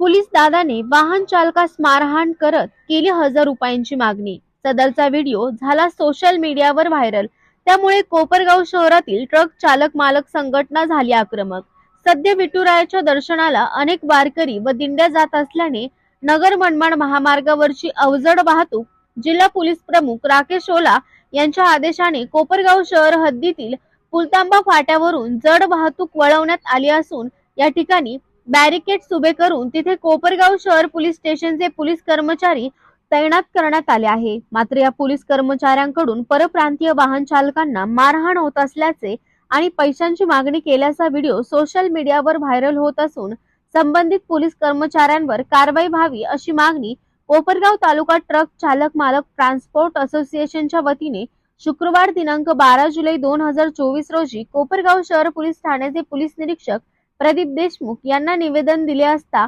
दादाने वाहन चालकास मारहाण करत केली हजार रुपयांची मागणी. सदरचा व्हिडिओ झाला सोशल मीडियावर व्हायरल त्यामुळे कोपरगाव शहरातील ट्रक चालक मालक संघटना झाली आक्रमक. सध्या विठुरायाच्या दर्शनाला अनेक वारकरी व दिंड्या जात असल्याने नगर मनमाड महामार्गावरची अवजड वाहतूक जिल्हा पोलीस प्रमुख राकेश ओला यांच्या आदेशाने कोपरगाव शहर हद्दीतील पुलतांबा फाट्यावरून जड वाहतूक वळवण्यात आली असून या ठिकाणी बॅरिकेड्स उभे करून तिथे कोपरगाव शहर पोलीस स्टेशनचे पोलीस कर्मचारी तैनात करण्यात आले आहे. मात्र या पोलीस कर्मचाऱ्यांकडून परप्रांतीय वाहन चालकांना मारहाण होत असल्याचे आणि पैशांची मागणी केल्याचा व्हिडिओ सोशल मीडियावर व्हायरल होत असून संबंधित पोलीस कर्मचाऱ्यांवर कारवाई व्हावी अशी मागणी कोपरगाव तालुका ट्रक चालक मालक ट्रान्सपोर्ट असोसिएशनच्या वतीने शुक्रवार दिनांक बारा जुलै दोन हजार चोवीस रोजी कोपरगाव शहर पोलीस ठाण्याचे पोलीस निरीक्षक प्रदीप देशमुख यांना निवेदन दिले असता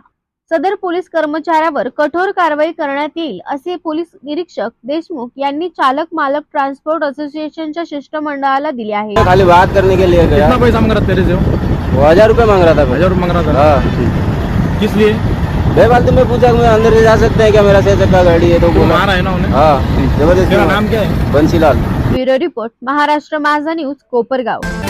सदर पोलीस कर्मचाऱ्यावर कठोर कारवाई करण्यात येईल असे पोलीस निरीक्षक देशमुख यांनी चालक मालक ट्रान्सपोर्ट असोसिएशनच्या शिष्टमंडळाला दिले आहे. खाली बात करने के लिए गया। कितना पैसा मांग रहा तेरे से? वो वो हजार रुपये मांग रहा था। हजार रुपये मांग रहा था हाँ। किस लिए? बेफालतू में पूछा मैं अंदर से जा सकते हैं क्या मेरा छह चक्का गाड़ी है? तो वो बोला। मारा है ना उन्हें? हाँ जबरदस्ती तेरा। नाम क्या है? बंसीलाल ब्युरो रिपोर्ट महाराष्ट्र माझा न्यूज कोपरगाव.